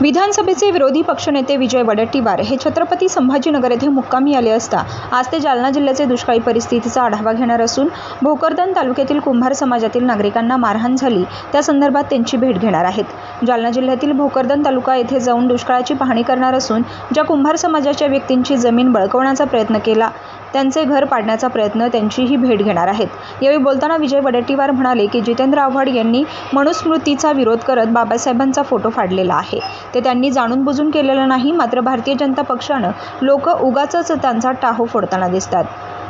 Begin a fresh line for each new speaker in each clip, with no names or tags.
विधानसभेचे विरोधी पक्षनेते विजय वडट्टीवार हे छत्रपती संभाजीनगर येथे मुक्कामी आले असता आज ते जालना जिल्ह्याचे दुष्काळी परिस्थितीचा आढावा घेणार असून भोकरदन तालुक्यातील कुंभार समाजातील नागरिकांना मारहाण झाली. त्या संदर्भात त्यांची भेट घेणार आहेत. जालना जिल्ह्यातील भोकरदन तालुका येथे जाऊन दुष्काळाची पाहणी करणार असून ज्या कुंभार समाजाच्या व्यक्तींची जमीन बळकवण्याचा प्रयत्न केला त्यांचे घर पाडण्याचा प्रयत्न त्यांचीही भेट घेणार आहेत. यावेळी बोलताना विजय वडेट्टीवार म्हणाले की जितेंद्र आव्हाड यांनी मनुस्मृतीचा विरोध करत बाबासाहेबांचा फोटो फाडलेला आहे. ते त्यांनी जाणून बुजून केलेलं नाही मात्र भारतीय जनता पक्षानं लोक उगाच त्यांचा टाहो फोडताना दिसतात.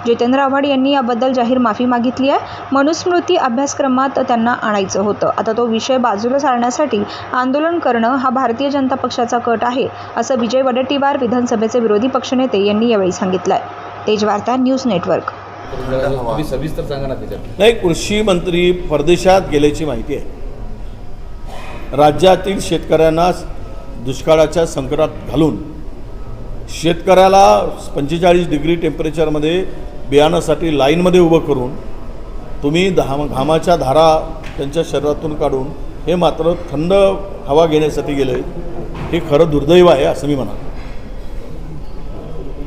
जितेंद्र आव्हाड यांनी याबद्दल जाहीर माफी मागितली आहे. मनुस्मृती अभ्यासक्रमात त्यांना आणायचं होतं. आता तो विषय बाजूला सारण्यासाठी आंदोलन करणं हा भारतीय जनता पक्षाचा कट आहे असं विजय वडेट्टीवार विधानसभेचे विरोधी पक्षनेते यांनी यावेळी सांगितलं आहे तेजवार्ता न्यूज नेटवर्क.
तुम्ही सविस्तर सांगा ना त्याच्यात.
नाही कृषी मंत्री परदेशात गेल्याची माहिती आहे. राज्यातील शेतकऱ्यांना दुष्काळाच्या संकटात घालून शेतकऱ्याला पंचेचाळीस डिग्री टेम्परेचरमध्ये बियाणासाठी लाईनमध्ये उभं करून तुम्ही दहा घामाच्या धारा त्यांच्या शरीरातून काढून हे मात्र थंड हवा घेण्यासाठी गेले. हे खरं दुर्दैव आहे असं मी म्हणा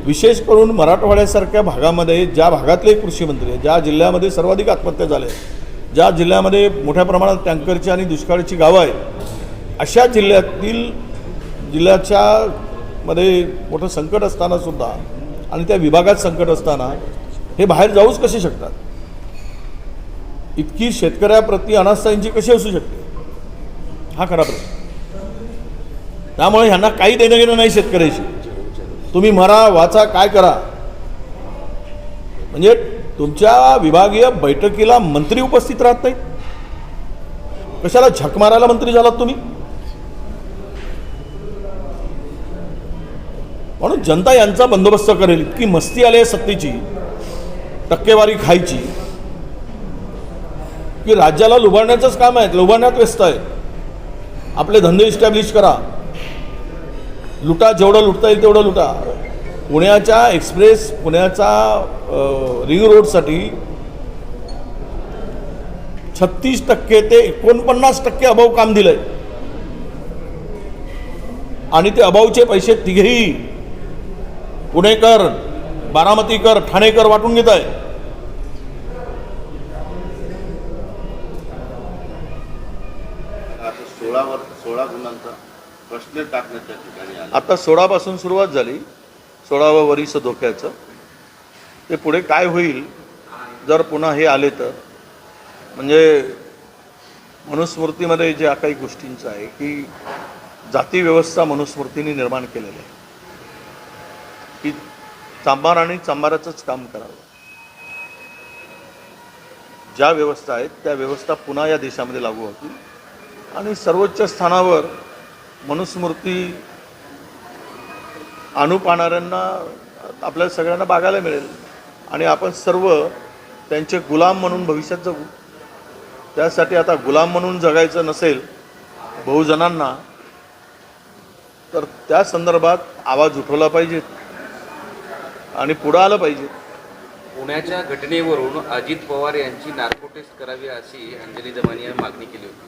विशेष करून मराठवाड्यासारख्या भागामध्ये ज्या भागातले कृषी मंत्री आहेत, ज्या जिल्ह्यामध्ये सर्वाधिक आत्महत्या झाल्या आहेत, ज्या जिल्ह्यामध्ये मोठ्या प्रमाणात टँकरची आणि दुष्काळाची गावं आहेत अशा जिल्ह्यातील जिल्ह्याच्या मध्ये मोठं संकट असताना सुद्धा आणि त्या विभागात संकट असताना हे बाहेर जाऊच कसे शकतात? इतकी शेतकऱ्याप्रती अनास्थांची कशी असू शकते? हा खरा प्रश्न. त्यामुळे ह्यांना काही देणं घेणं नाही शेतकऱ्याशी. तुम्ही मरा वाचा काय करा. म्हणजे तुमच्या विभागीय बैठकीला मंत्री उपस्थित राहत नाहीत. कशाला झक मारायला मंत्री झालात तुम्ही? म्हणून जनता यांचा बंदोबस्त करेल. इतकी मस्ती आली आहे सत्तेची. टक्केवारी खायची. की राज्याला लुबाडण्याचंच काम आहे. लुबाडण्यात व्यस्त आहे. आपले धंदे इस्टॅब्लिश करा. लुटा जेवढं लुटता येईल तेवढं लुटा. पुण्याच्या एक्सप्रेस पुण्याचा रिंग रोडसाठी छत्तीस टक्के ते एकोणपन्नास टक्के अभाव काम दिलंय. आणि ते अभावचे पैसे तिघेही पुणेकर बारामतीकर ठाणेकर वाटून घेत आहे
सोळावर सोळा गुणांचा प्रश्न टाकण्याच्या ठिकाणी आला.
आता सोळापासून सुरुवात झाली. सोळावं वरीस धोक्याचं. ते पुढे काय होईल? जर पुन्हा हे आले तर. म्हणजे मनुस्मृतीमध्ये ज्या काही गोष्टींचं आहे की जाती व्यवस्था मनुस्मृतीने निर्माण केलेली आहे. की चांबार आणि चांबाराचंच काम करावं. ज्या व्यवस्था आहेत त्या व्यवस्था पुन्हा या देशामध्ये लागू होतील. आणि सर्वोच्च स्थानावर मनुस्मृती आणू पाहणाऱ्यांना आपल्या सगळ्यांना बघायला मिळेल. आणि आपण सर्व त्यांचे गुलाम म्हणून भविष्यात जगू. त्यासाठी आता गुलाम म्हणून जगायचं नसेल बहुजनांना तर त्या संदर्भात आवाज उठवला पाहिजे आणि पुढं आलं पाहिजे.
पुण्याच्या घटनेवरून अजित पवार यांची नार्को टेस्ट करावी अशी अंजली दमानी यांनी मागणी केली होती.